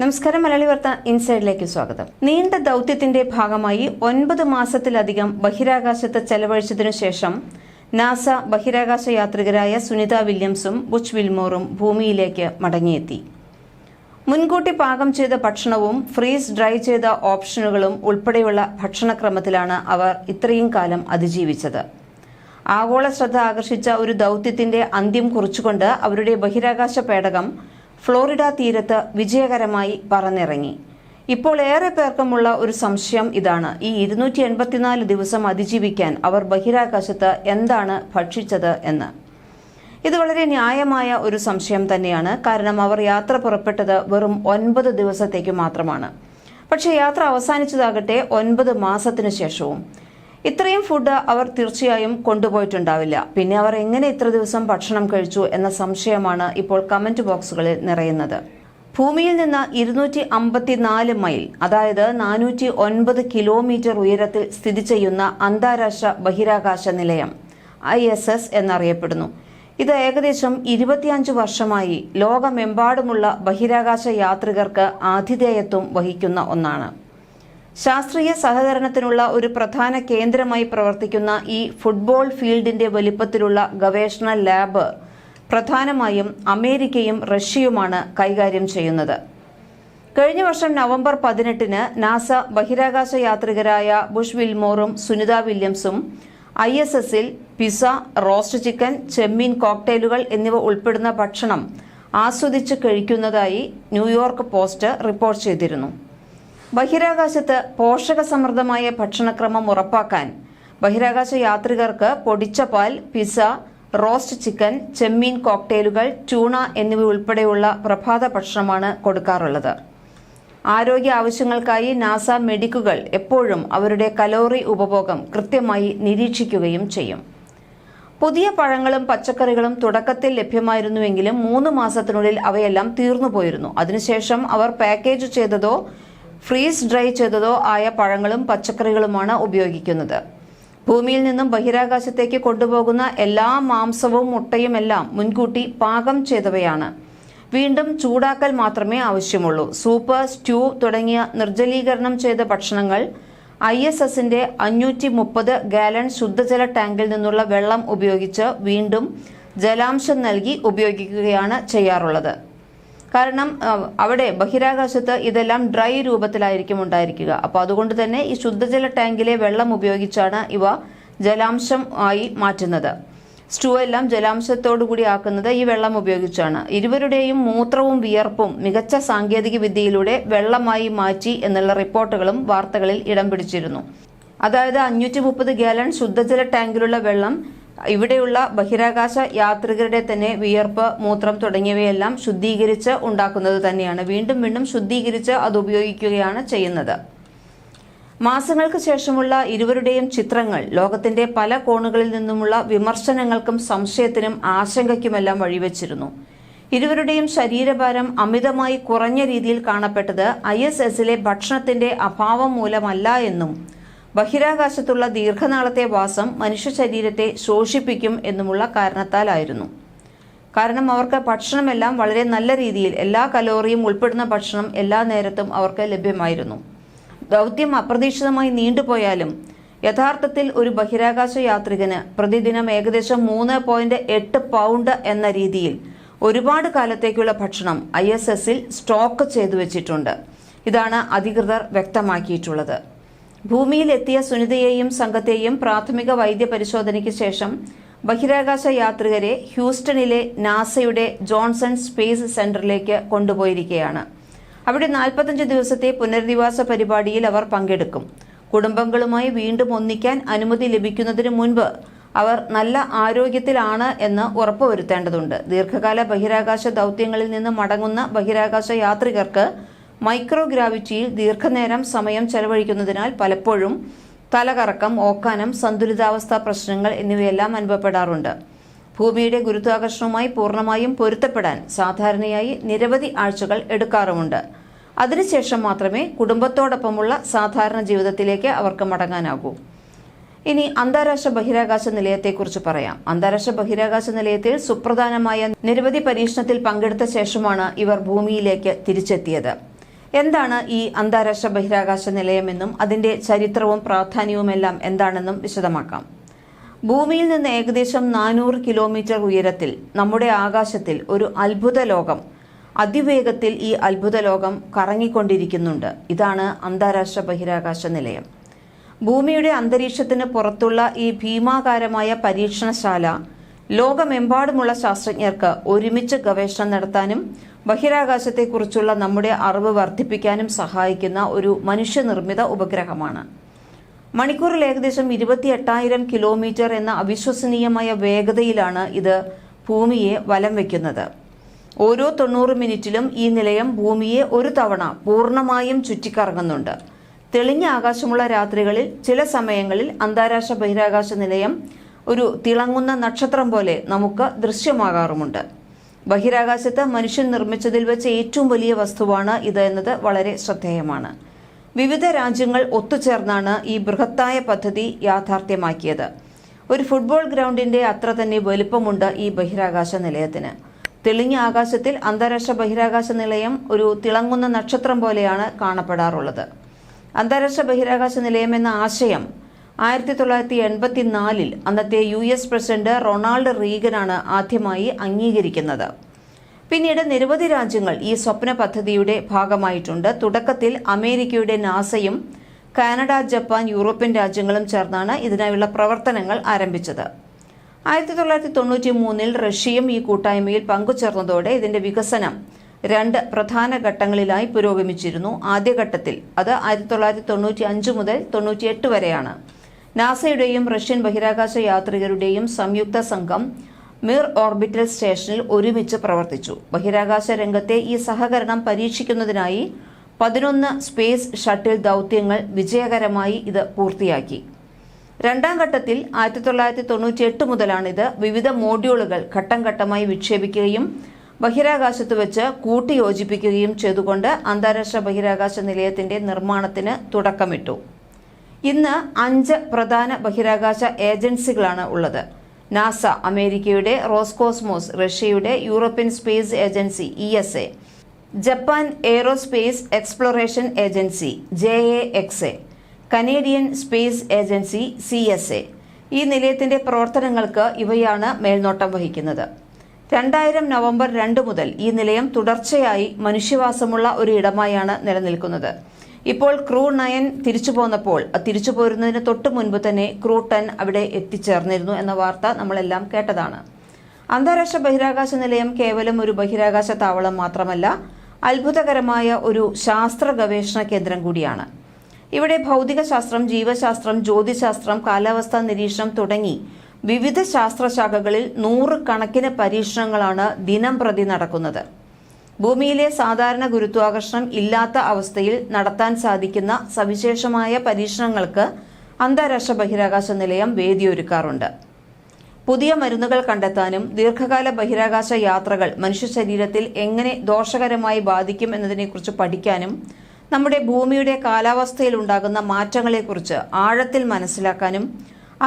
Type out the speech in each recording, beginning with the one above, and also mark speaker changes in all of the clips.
Speaker 1: നമസ്കാരം മലയാളി വാർത്ത ഇൻസൈഡിലേക്ക് സ്വാഗതം. നീണ്ട ദൗത്യത്തിന്റെ ഭാഗമായി ഒൻപത് മാസത്തിലധികം ബഹിരാകാശത്ത് ചെലവഴിച്ചതിനു ശേഷം നാസ ബഹിരാകാശ യാത്രികരായ സുനിത വില്യംസും ബുച്ച് വിൽമോറും ഭൂമിയിലേക്ക് മടങ്ങിയെത്തി. മുൻകൂട്ടി പാകം ചെയ്ത ഭക്ഷണവും ഫ്രീസ് ഡ്രൈ ചെയ്ത ഓപ്ഷനുകളും ഉൾപ്പെടെയുള്ള ഭക്ഷണക്രമത്തിലാണ് അവർ ഇത്രയും കാലം അതിജീവിച്ചത്. ആഗോള ശ്രദ്ധ ആകർഷിച്ച ഒരു ദൗത്യത്തിന്റെ അന്ത്യം കുറിച്ചുകൊണ്ട് അവരുടെ ബഹിരാകാശ പേടകം ഫ്ലോറിഡ തീരത്ത് വിജയകരമായി പറന്നിറങ്ങി. ഇപ്പോൾ ഏറെ പേർക്കുമുള്ള ഒരു സംശയം ഇതാണ്. ഈ ഇരുന്നൂറ്റി എൺപത്തിനാല് ദിവസം അതിജീവിക്കാൻ അവർ ബഹിരാകാശത്ത് എന്താണ് ഭക്ഷിച്ചത് എന്ന്. ഇത് വളരെ ന്യായമായ ഒരു സംശയം തന്നെയാണ്. കാരണം അവർ യാത്ര പുറപ്പെട്ടത് വെറും ഒൻപത് ദിവസത്തേക്ക് മാത്രമാണ്. പക്ഷേ യാത്ര അവസാനിച്ചതാകട്ടെ ഒൻപത് മാസത്തിനു ശേഷവും. ഇത്രയും ഫുഡ് അവർ തീർച്ചയായും കൊണ്ടുപോയിട്ടുണ്ടാവില്ല. പിന്നെ അവർ എങ്ങനെ ഇത്ര ദിവസം ഭക്ഷണം കഴിച്ചു എന്ന സംശയമാണ് ഇപ്പോൾ കമന്റ് ബോക്സുകളിൽ നിറയുന്നത്. ഭൂമിയിൽ നിന്ന് ഇരുന്നൂറ്റി അമ്പത്തിനാല് മൈൽ അതായത് നാനൂറ്റി ഒൻപത് കിലോമീറ്റർ ഉയരത്തിൽ സ്ഥിതി ചെയ്യുന്ന അന്താരാഷ്ട്ര ബഹിരാകാശ നിലയം ഐ എസ് എസ് എന്നറിയപ്പെടുന്നു. ഇത് ഏകദേശം ഇരുപത്തിയഞ്ച് വർഷമായി ലോകമെമ്പാടുമുള്ള ബഹിരാകാശ യാത്രികർക്ക് ആതിഥേയത്വം വഹിക്കുന്ന ഒന്നാണ്. ശാസ്ത്രീയ സഹകരണത്തിനുള്ള ഒരു പ്രധാന കേന്ദ്രമായി പ്രവർത്തിക്കുന്ന ഈ ഫുട്ബോൾ ഫീൽഡിന്റെ വലിപ്പത്തിലുള്ള ഗവേഷണ ലാബ് പ്രധാനമായും അമേരിക്കയും റഷ്യയുമാണ് കൈകാര്യം ചെയ്യുന്നത്. കഴിഞ്ഞ വർഷം നവംബർ പതിനെട്ടിന് നാസ ബഹിരാകാശ യാത്രികരായ ബുഷ് വിൽമോറും സുനിത വില്യംസും ഐ എസ് എസിൽ പിസ റോസ്റ്റ് ചിക്കൻ ചെമ്മീൻ കോക്ടെയിലുകൾ എന്നിവ ഉൾപ്പെടുന്ന ഭക്ഷണം ആസ്വദിച്ച് കഴിക്കുന്നതായി ന്യൂയോർക്ക് പോസ്റ്റ് റിപ്പോർട്ട് ചെയ്തിരുന്നു. ബഹിരാകാശത്ത് പോഷകസമൃദ്ധമായ ഭക്ഷണക്രമം ഉറപ്പാക്കാൻ ബഹിരാകാശ യാത്രികർക്ക് പൊടിച്ച പാൽ പിസ റോസ്റ്റ് ചിക്കൻ ചെമ്മീൻ കോക്ടെയിലുകൾ ട്യൂണ എന്നിവ ഉൾപ്പെടെയുള്ള പ്രഭാത ഭക്ഷണമാണ് കൊടുക്കാറുള്ളത്. ആരോഗ്യ ആവശ്യങ്ങൾക്കായി നാസ മെഡിക്കുകൾ എപ്പോഴും അവരുടെ കലോറി ഉപഭോഗം കൃത്യമായി നിരീക്ഷിക്കുകയും ചെയ്യും. പുതിയ പഴങ്ങളും പച്ചക്കറികളും തുടക്കത്തിൽ ലഭ്യമായിരുന്നുവെങ്കിലും മൂന്ന് മാസത്തിനുള്ളിൽ അവയെല്ലാം തീർന്നു പോയിരുന്നു അതിനുശേഷം അവർ പാക്കേജ് ചെയ്തതോ ഫ്രീസ് ഡ്രൈ ചെയ്തതോ ആയ പഴങ്ങളും പച്ചക്കറികളുമാണ് ഉപയോഗിക്കുന്നത്. ഭൂമിയിൽ നിന്നും ബഹിരാകാശത്തേക്ക് കൊണ്ടുപോകുന്ന എല്ലാ മാംസവും മുട്ടയും എല്ലാം മുൻകൂട്ടി പാകം ചെയ്തവയാണ്. വീണ്ടും ചൂടാക്കൽ മാത്രമേ ആവശ്യമുള്ളൂ. സൂപ്പർ സ്റ്റ്യൂ തുടങ്ങിയ നിർജലീകരണം ചെയ്ത ഭക്ഷണങ്ങൾ ഐ എസ് എസിന്റെ അഞ്ഞൂറ്റി മുപ്പത് ഗാലൺ ശുദ്ധജല ടാങ്കിൽ നിന്നുള്ള വെള്ളം ഉപയോഗിച്ച് വീണ്ടും ജലാംശം നൽകി ഉപയോഗിക്കുകയാണ് ചെയ്യാറുള്ളത്. കാരണം അവിടെ ബഹിരാകാശത്ത് ഇതെല്ലാം ഡ്രൈ രൂപത്തിലായിരിക്കും ഉണ്ടായിരിക്കുക. അപ്പോൾ അതുകൊണ്ട് തന്നെ ഈ ശുദ്ധജല ടാങ്കിലെ വെള്ളം ഉപയോഗിച്ചാണ് ഇവ ജലാംശം ആയി മാറ്റുന്നത്. സ്റ്റൂ എല്ലാം ജലാംശത്തോടു കൂടി ആക്കുന്നത് ഈ വെള്ളം ഉപയോഗിച്ചാണ്. ഇരുവരുടെയും മൂത്രവും വിയർപ്പും മികച്ച സാങ്കേതിക വിദ്യയിലൂടെ വെള്ളമായി മാറ്റി എന്നുള്ള റിപ്പോർട്ടുകളും വാർത്തകളിൽ ഇടം പിടിച്ചിരുന്നു. അതായത് അഞ്ഞൂറ്റി മുപ്പത് ഗാലൺ ശുദ്ധജല ടാങ്കിലുള്ള വെള്ളം ഇവിടെയുള്ള ബഹിരാകാശ യാത്രികരുടെ തന്നെ വിയർപ്പ് മൂത്രം തുടങ്ങിയവയെല്ലാം ശുദ്ധീകരിച്ച് ഉണ്ടാക്കുന്നത് തന്നെയാണ്. വീണ്ടും വീണ്ടും ശുദ്ധീകരിച്ച് അത് ഉപയോഗിക്കുകയാണ് ചെയ്യുന്നത്. മാസങ്ങൾക്ക് ശേഷമുള്ള ഇരുവരുടെയും ചിത്രങ്ങൾ ലോകത്തിന്റെ പല കോണുകളിൽ നിന്നുമുള്ള വിമർശനങ്ങൾക്കും സംശയത്തിനും ആശങ്കയ്ക്കുമെല്ലാം വഴിവെച്ചിരുന്നു. ഇരുവരുടെയും ശരീരഭാരം അമിതമായി കുറഞ്ഞ രീതിയിൽ കാണപ്പെട്ടത് ഐ എസ് എസിലെ ഭക്ഷണത്തിന്റെ അഭാവം മൂലമല്ല എന്നും ബഹിരാകാശത്തുള്ള ദീർഘനാളത്തെ വാസം മനുഷ്യ ശരീരത്തെ ശോഷിപ്പിക്കും എന്നുമുള്ള കാരണത്താലായിരുന്നു. കാരണം അവർക്ക് ഭക്ഷണമെല്ലാം വളരെ നല്ല രീതിയിൽ എല്ലാ കലോറിയും ഉൾപ്പെടുന്ന ഭക്ഷണം എല്ലാ നേരത്തും അവർക്ക് ലഭ്യമായിരുന്നു. ദൗത്യം അപ്രതീക്ഷിതമായി നീണ്ടുപോയാലും യഥാർത്ഥത്തിൽ ഒരു ബഹിരാകാശ യാത്രികന് പ്രതിദിനം ഏകദേശം മൂന്ന് പോയിന്റ് എട്ട് പൗണ്ട് എന്ന രീതിയിൽ ഒരുപാട് കാലത്തേക്കുള്ള ഭക്ഷണം ഐ എസ് എസിൽ സ്റ്റോക്ക് ചെയ്തു വെച്ചിട്ടുണ്ട്. ഇതാണ് അധികൃതർ വ്യക്തമാക്കിയിട്ടുള്ളത്. ഭൂമിയിൽ എത്തിയ സുനിതയെയും സംഘത്തെയും പ്രാഥമിക വൈദ്യ പരിശോധനയ്ക്ക് ശേഷം ബഹിരാകാശ യാത്രികരെ ഹ്യൂസ്റ്റണിലെ നാസയുടെ ജോൺസൺ സ്പേസ് സെന്ററിലേക്ക് കൊണ്ടുപോയിരിക്കുകയാണ്. അവിടെ നാൽപ്പത്തഞ്ച് ദിവസത്തെ പുനരധിവാസ പരിപാടിയിൽ അവർ പങ്കെടുക്കും. കുടുംബങ്ങളുമായി വീണ്ടും ഒന്നിക്കാൻ അനുമതി ലഭിക്കുന്നതിന് മുൻപ് അവർ നല്ല ആരോഗ്യത്തിലാണ് എന്ന് ഉറപ്പുവരുത്തേണ്ടതുണ്ട്. ദീർഘകാല ബഹിരാകാശ ദൗത്യങ്ങളിൽ നിന്ന് മടങ്ങുന്ന ബഹിരാകാശ യാത്രികർക്ക് മൈക്രോഗ്രാവിറ്റിയിൽ ദീർഘനേരം സമയം ചെലവഴിക്കുന്നതിനാൽ പലപ്പോഴും തലകറക്കം ഓക്കാനം സന്തുലിതാവസ്ഥ പ്രശ്നങ്ങൾ എന്നിവയെല്ലാം അനുഭവപ്പെടാറുണ്ട്. ഭൂമിയുടെ ഗുരുത്വാകർഷണവുമായി പൂർണമായും പൊരുത്തപ്പെടാൻ സാധാരണയായി നിരവധി ആഴ്ചകൾ എടുക്കാറുമുണ്ട്. അതിനുശേഷം മാത്രമേ കുടുംബത്തോടൊപ്പമുള്ള സാധാരണ ജീവിതത്തിലേക്ക് അവർക്ക് മടങ്ങാനാകൂ. ഇനി അന്താരാഷ്ട്ര ബഹിരാകാശ നിലയത്തെക്കുറിച്ച് പറയാം. അന്താരാഷ്ട്ര ബഹിരാകാശ നിലയത്തിൽ സുപ്രധാനമായ നിരവധി പരീക്ഷണത്തിൽ പങ്കെടുത്ത ശേഷമാണ് ഇവർ ഭൂമിയിലേക്ക് തിരിച്ചെത്തിയത്. എന്താണ് ഈ അന്താരാഷ്ട്ര ബഹിരാകാശ നിലയമെന്നും അതിന്റെ ചരിത്രവും പ്രാധാന്യവുമെല്ലാം എന്താണെന്നും വിശദമാക്കാം. ഭൂമിയിൽ നിന്ന് ഏകദേശം നാനൂറ് കിലോമീറ്റർ ഉയരത്തിൽ നമ്മുടെ ആകാശത്തിൽ ഒരു അത്ഭുത ലോകം അതിവേഗത്തിൽ ഈ അത്ഭുത ലോകം കറങ്ങിക്കൊണ്ടിരിക്കുന്നുണ്ട്. ഇതാണ് അന്താരാഷ്ട്ര ബഹിരാകാശ നിലയം. ഭൂമിയുടെ അന്തരീക്ഷത്തിന് പുറത്തുള്ള ഈ ഭീമാകാരമായ പരീക്ഷണശാല ലോകമെമ്പാടുമുള്ള ശാസ്ത്രജ്ഞർക്ക് ഒരുമിച്ച് ഗവേഷണം നടത്താനും ബഹിരാകാശത്തെക്കുറിച്ചുള്ള നമ്മുടെ അറിവ് വർദ്ധിപ്പിക്കാനും സഹായിക്കുന്ന ഒരു മനുഷ്യനിർമ്മിത ഉപഗ്രഹമാണ്. മണിക്കൂറിൽ ഏകദേശം ഇരുപത്തി എട്ടായിരം കിലോമീറ്റർ എന്ന അവിശ്വസനീയമായ വേഗതയിലാണ് ഇത് ഭൂമിയെ വലം വയ്ക്കുന്നത് ഓരോ തൊണ്ണൂറ് മിനിറ്റിലും ഈ നിലയം ഭൂമിയെ ഒരു തവണ പൂർണമായും ചുറ്റിക്കറങ്ങുന്നുണ്ട്. തെളിഞ്ഞ ആകാശമുള്ള രാത്രികളിൽ ചില സമയങ്ങളിൽ അന്താരാഷ്ട്ര ബഹിരാകാശ നിലയം ഒരു തിളങ്ങുന്ന നക്ഷത്രം പോലെ നമുക്ക് ദൃശ്യമാകാറുമുണ്ട്. ബഹിരാകാശത്ത് മനുഷ്യൻ നിർമ്മിച്ചതിൽ വെച്ച് ഏറ്റവും വലിയ വസ്തുവാണ് ഇത് എന്നത് വളരെ ശ്രദ്ധേയമാണ്. വിവിധ രാജ്യങ്ങൾ ഒത്തുചേർന്നാണ് ഈ ബൃഹത്തായ പദ്ധതി യാഥാർത്ഥ്യമാക്കിയത്. ഒരു ഫുട്ബോൾ ഗ്രൗണ്ടിന്റെ അത്ര തന്നെ വലുപ്പമുണ്ട് ഈ ബഹിരാകാശ നിലയത്തിന്. തെളിഞ്ഞ ആകാശത്തിൽ അന്താരാഷ്ട്ര ബഹിരാകാശ നിലയം ഒരു തിളങ്ങുന്ന നക്ഷത്രം പോലെയാണ് കാണപ്പെടാറുള്ളത്. അന്താരാഷ്ട്ര ബഹിരാകാശ നിലയം എന്ന ആശയം ആയിരത്തി തൊള്ളായിരത്തി എൺപത്തിനാലിൽ അന്നത്തെ യു എസ് പ്രസിഡന്റ് റൊണാൾഡ് റീഗനാണ് ആദ്യമായി അംഗീകരിക്കുന്നത്. പിന്നീട് നിരവധി രാജ്യങ്ങൾ ഈ സ്വപ്ന പദ്ധതിയുടെ ഭാഗമായിട്ടുണ്ട്. തുടക്കത്തിൽ അമേരിക്കയുടെ നാസയും കാനഡ ജപ്പാൻ യൂറോപ്യൻ രാജ്യങ്ങളും ചേർന്നാണ് ഇതിനായുള്ള പ്രവർത്തനങ്ങൾ ആരംഭിച്ചത്. ആയിരത്തി തൊള്ളായിരത്തി തൊണ്ണൂറ്റി മൂന്നിൽ റഷ്യയും ഈ കൂട്ടായ്മയിൽ പങ്കുചേർന്നതോടെ ഇതിന്റെ വികസനം രണ്ട് പ്രധാന ഘട്ടങ്ങളിലായി പുരോഗമിച്ചിരുന്നു. ആദ്യഘട്ടത്തിൽ അത് ആയിരത്തി തൊള്ളായിരത്തി തൊണ്ണൂറ്റി അഞ്ച് മുതൽ തൊണ്ണൂറ്റിയെട്ട് വരെയാണ്. നാസയുടെയും റഷ്യൻ ബഹിരാകാശ യാത്രികരുടെയും സംയുക്ത സംഘം മിർ ഓർബിറ്റൽ സ്റ്റേഷനിൽ ഒരുമിച്ച് പ്രവർത്തിച്ചു. ബഹിരാകാശ രംഗത്തെ ഈ സഹകരണം പരീക്ഷിക്കുന്നതിനായി പതിനൊന്ന് സ്പേസ് ഷട്ടിൽ ദൗത്യങ്ങൾ വിജയകരമായി ഇത് പൂർത്തിയാക്കി. രണ്ടാം ഘട്ടത്തിൽ ആയിരത്തി തൊള്ളായിരത്തി തൊണ്ണൂറ്റി എട്ട് മുതലാണിത് വിവിധ മോഡ്യൂളുകൾ ഘട്ടം ഘട്ടമായി വിക്ഷേപിക്കുകയും ബഹിരാകാശത്ത് വെച്ച് കൂട്ടിയോജിപ്പിക്കുകയും ചെയ്തുകൊണ്ട് അന്താരാഷ്ട്ര ബഹിരാകാശ നിലയത്തിന്റെ നിർമ്മാണത്തിന് തുടക്കമിട്ടു. ഇന്ന് അഞ്ച് പ്രധാന ബഹിരാകാശ ഏജൻസികളാണ് ഉള്ളത്. നാസ അമേരിക്കയുടെ റോസ്കോസ്മോസ് റഷ്യയുടെ European space agency E S A. Japan aerospace exploration agency J A X A. Canadian space agency C S A. ഈ നിലയത്തിന്റെ പ്രവർത്തനങ്ങൾക്ക് ഇവയാണ് മേൽനോട്ടം വഹിക്കുന്നത്. രണ്ടായിരം നവംബർ രണ്ട് മുതൽ ഈ നിലയം തുടർച്ചയായി മനുഷ്യവാസമുള്ള ഒരു ഇടമായാണ് നിലനിൽക്കുന്നത്. ഇപ്പോൾ ക്രൂ നയൻ തിരിച്ചു പോന്നപ്പോൾ തിരിച്ചു പോരുന്നതിന് തൊട്ട് മുൻപ് തന്നെ ക്രൂ ടെൻ അവിടെ എത്തിച്ചേർന്നിരുന്നു എന്ന വാർത്ത നമ്മളെല്ലാം കേട്ടതാണ്. അന്താരാഷ്ട്ര ബഹിരാകാശ നിലയം കേവലം ഒരു ബഹിരാകാശ താവളം മാത്രമല്ല അത്ഭുതകരമായ ഒരു ശാസ്ത്ര ഗവേഷണ കേന്ദ്രം കൂടിയാണ്. ഇവിടെ ഭൗതികശാസ്ത്രം ജീവശാസ്ത്രം ജ്യോതിശാസ്ത്രം കാലാവസ്ഥാ നിരീക്ഷണം തുടങ്ങി വിവിധ ശാസ്ത്രശാഖകളിൽ നൂറുകണക്കിന് പരീക്ഷണങ്ങളാണ് ദിനം പ്രതി നടക്കുന്നത്. ഭൂമിയിലെ സാധാരണ ഗുരുത്വാകർഷണം ഇല്ലാത്ത അവസ്ഥയിൽ നടത്താൻ സാധിക്കുന്ന സവിശേഷമായ പരീക്ഷണങ്ങൾക്ക് അന്താരാഷ്ട്ര ബഹിരാകാശ നിലയം വേദിയൊരുക്കാറുണ്ട്. പുതിയ മരുന്നുകൾ കണ്ടെത്താനും ദീർഘകാല ബഹിരാകാശ യാത്രകൾ മനുഷ്യ ശരീരത്തിൽ എങ്ങനെ ദോഷകരമായി ബാധിക്കും എന്നതിനെക്കുറിച്ച് പഠിക്കാനും നമ്മുടെ ഭൂമിയുടെ കാലാവസ്ഥയിൽ ഉണ്ടാകുന്ന മാറ്റങ്ങളെക്കുറിച്ച് ആഴത്തിൽ മനസ്സിലാക്കാനും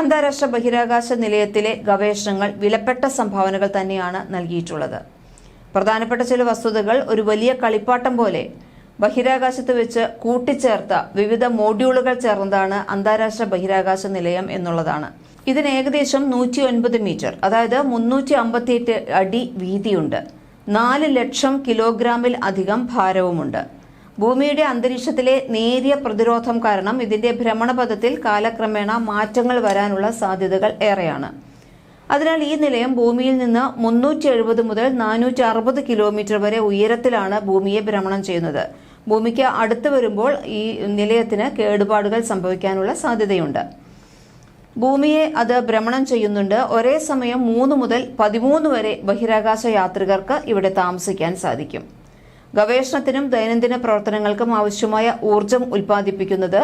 Speaker 1: അന്താരാഷ്ട്ര ബഹിരാകാശ നിലയത്തിലെ ഗവേഷണങ്ങൾ വിലപ്പെട്ട സംഭാവനകൾ തന്നെയാണ് നൽകിയിട്ടുള്ളത്. പ്രധാനപ്പെട്ട ചില വസ്തുതകൾ ഒരു വലിയ കളിപ്പാട്ടം പോലെ ബഹിരാകാശത്ത് വെച്ച് കൂട്ടിച്ചേർത്ത വിവിധ മോഡ്യൂളുകൾ ചേർന്നതാണ് അന്താരാഷ്ട്ര ബഹിരാകാശ നിലയം എന്നുള്ളതാണ്. ഇതിന് ഏകദേശം നൂറ്റി ഒൻപത് മീറ്റർ അതായത് മുന്നൂറ്റി അമ്പത്തിയെട്ട് അടി വീതിയുണ്ട്. നാല് ലക്ഷം കിലോഗ്രാമിൽ അധികം ഭാരവുമുണ്ട്. ഭൂമിയുടെ അന്തരീക്ഷത്തിലെ നേരിയ പ്രതിരോധം കാരണം ഇതിന്റെ ഭ്രമണപഥത്തിൽ കാലക്രമേണ മാറ്റങ്ങൾ വരാനുള്ള സാധ്യതകൾ ഏറെയാണ്. അതിനാൽ ഈ നിലയം ഭൂമിയിൽ നിന്ന് മുന്നൂറ്റി എഴുപത് മുതൽ നാനൂറ്റി അറുപത് കിലോമീറ്റർ വരെ ഉയരത്തിലാണ് ഭൂമിയെ ഭ്രമണം ചെയ്യുന്നത്. ഭൂമിക്ക് അടുത്ത് വരുമ്പോൾ ഈ നിലയത്തിന് കേടുപാടുകൾ സംഭവിക്കാനുള്ള സാധ്യതയുണ്ട്. ഭൂമിയെ അത് ഭ്രമണം ചെയ്യുന്നുണ്ട്. ഒരേ സമയം മൂന്ന് മുതൽ പതിമൂന്ന് വരെ ബഹിരാകാശ യാത്രികർക്ക് ഇവിടെ താമസിക്കാൻ സാധിക്കും. ഗവേഷണത്തിനും ദൈനംദിന പ്രവർത്തനങ്ങൾക്കും ആവശ്യമായ ഊർജം ഉൽപ്പാദിപ്പിക്കുന്നത്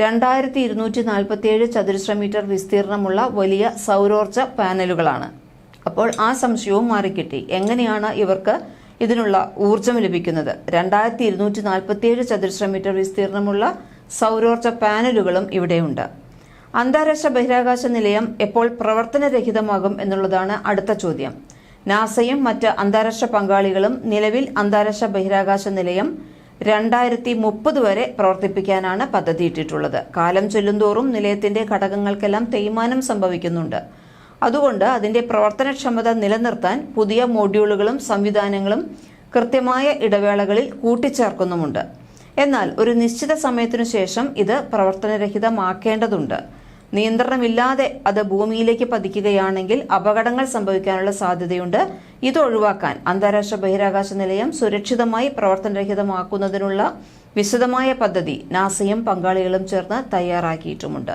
Speaker 1: രണ്ടായിരത്തി ഇരുന്നൂറ്റി നാൽപ്പത്തിയേഴ് ചതുരശ്ര മീറ്റർ വിസ്തീർണമുള്ള വലിയ സൗരോർജ പാനലുകളാണ്. അപ്പോൾ ആ സംശയവും മാറിക്കിട്ടി. എങ്ങനെയാണ് ഇവർക്ക് ഇതിനുള്ള ഊർജം ലഭിക്കുന്നത്? രണ്ടായിരത്തി ഇരുന്നൂറ്റി നാൽപ്പത്തിയേഴ് ചതുരശ്ര മീറ്റർ വിസ്തീർണമുള്ള സൗരോർജ പാനലുകളും ഇവിടെയുണ്ട്. അന്താരാഷ്ട്ര ബഹിരാകാശ നിലയം എപ്പോൾ പ്രവർത്തനരഹിതമാകും എന്നുള്ളതാണ് അടുത്ത ചോദ്യം. നാസയും മറ്റ് അന്താരാഷ്ട്ര പങ്കാളികളും നിലവിൽ അന്താരാഷ്ട്ര ബഹിരാകാശ നിലയം രണ്ടായിരത്തി മുപ്പത് വരെ പ്രവർത്തിപ്പിക്കാനാണ് പദ്ധതി ഇട്ടിട്ടുള്ളത് കാലം ചെല്ലുന്തോറും നിലയത്തിന്റെ ഘടകങ്ങൾക്കെല്ലാം തേയ്മാനം സംഭവിക്കുന്നുണ്ട്. അതുകൊണ്ട് അതിന്റെ പ്രവർത്തനക്ഷമത നിലനിർത്താൻ പുതിയ മോഡ്യൂളുകളും സംവിധാനങ്ങളും കൃത്യമായ ഇടവേളകളിൽ കൂട്ടിച്ചേർക്കുന്നുമുണ്ട്. എന്നാൽ ഒരു നിശ്ചിത സമയത്തിനു ശേഷം ഇത് പ്രവർത്തനരഹിതമാക്കേണ്ടതുണ്ട്. നിയന്ത്രണമില്ലാതെ അത് ഭൂമിയിലേക്ക് പതിക്കുകയാണെങ്കിൽ അപകടങ്ങൾ സംഭവിക്കാനുള്ള സാധ്യതയുണ്ട്. ഇത് ഒഴിവാക്കാൻ അന്താരാഷ്ട്ര ബഹിരാകാശ നിലയം സുരക്ഷിതമായി പ്രവർത്തനരഹിതമാക്കുന്നതിനുള്ള വിശദമായ പദ്ധതി നാസയും പങ്കാളികളും ചേർന്ന് തയ്യാറാക്കിയിട്ടുമുണ്ട്.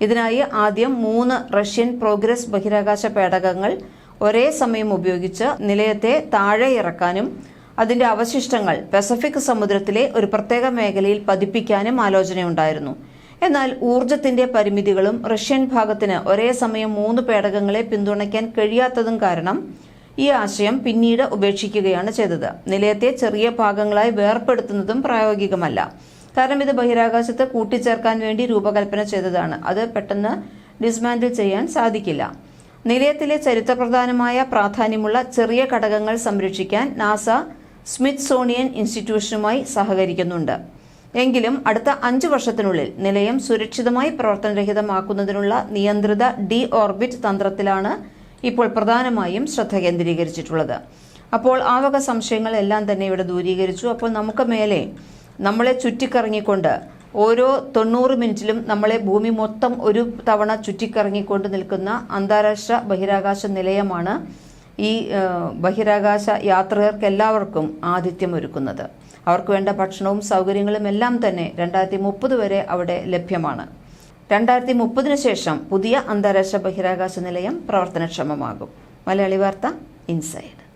Speaker 1: ഇതിനായി ആദ്യം മൂന്ന് റഷ്യൻ പ്രോഗ്രസ് ബഹിരാകാശ പേടകങ്ങൾ ഒരേ സമയം ഉപയോഗിച്ച് നിലയത്തെ താഴെ ഇറക്കാനും അതിന്റെ അവശിഷ്ടങ്ങൾ പസഫിക് സമുദ്രത്തിലെ ഒരു പ്രത്യേക മേഖലയിൽ പതിപ്പിക്കാനും ആലോചനയുണ്ടായിരുന്നു. എന്നാൽ ഊർജത്തിന്റെ പരിമിതികളും റഷ്യൻ ഭാഗത്തിന് ഒരേ സമയം മൂന്ന് പേടകങ്ങളെ പിന്തുണയ്ക്കാൻ കഴിയാത്തതും കാരണം ഈ ആശയം പിന്നീട് ഉപേക്ഷിക്കുകയാണ് ചെയ്തത്. നിലയത്തെ ചെറിയ ഭാഗങ്ങളായി വേർപ്പെടുത്തുന്നതും പ്രായോഗികമല്ല. കാരണം ഇത് ബഹിരാകാശത്ത് കൂട്ടിച്ചേർക്കാൻ വേണ്ടി രൂപകൽപ്പന ചെയ്തതാണ്. അത് പെട്ടെന്ന് ഡിസ്മാൻഡിൽ ചെയ്യാൻ സാധിക്കില്ല. നിലയത്തിലെ ചരിത്രപ്രധാനമായ പ്രാധാന്യമുള്ള ചെറിയ ഘടകങ്ങൾ സംരക്ഷിക്കാൻ നാസ സ്മിത്സോണിയൻ ഇൻസ്റ്റിറ്റ്യൂഷനുമായി സഹകരിക്കുന്നുണ്ട്. എങ്കിലും അടുത്ത അഞ്ച് വർഷത്തിനുള്ളിൽ നിലയം സുരക്ഷിതമായി പ്രവർത്തനരഹിതമാക്കുന്നതിനുള്ള നിയന്ത്രിത ഡി ഓർബിറ്റ് തന്ത്രത്തിലാണ് ഇപ്പോൾ പ്രധാനമായും ശ്രദ്ധ കേന്ദ്രീകരിച്ചിട്ടുള്ളത്. അപ്പോൾ ആ വക സംശയങ്ങളെല്ലാം തന്നെ ഇവിടെ ദൂരീകരിച്ചു. അപ്പോൾ നമുക്ക് മേലെ നമ്മളെ ചുറ്റിക്കറങ്ങിക്കൊണ്ട് ഓരോ തൊണ്ണൂറ് മിനിറ്റിലും നമ്മളെ ഭൂമി മൊത്തം ഒരു തവണ ചുറ്റിക്കറങ്ങിക്കൊണ്ട് നിൽക്കുന്ന അന്താരാഷ്ട്ര ബഹിരാകാശ നിലയമാണ് ഈ ബഹിരാകാശ യാത്രികർക്ക് എല്ലാവർക്കും ആതിഥ്യം ഒരുക്കുന്നത്. അവർക്ക് വേണ്ട ഭക്ഷണവും സൗകര്യങ്ങളും എല്ലാം തന്നെ രണ്ടായിരത്തി മുപ്പത് വരെ അവിടെ ലഭ്യമാണ്. രണ്ടായിരത്തി മുപ്പതിനു ശേഷം പുതിയ അന്താരാഷ്ട്ര ബഹിരാകാശ നിലയം പ്രവർത്തനക്ഷമമാകും. മലയാളി വാർത്ത ഇൻസൈഡ്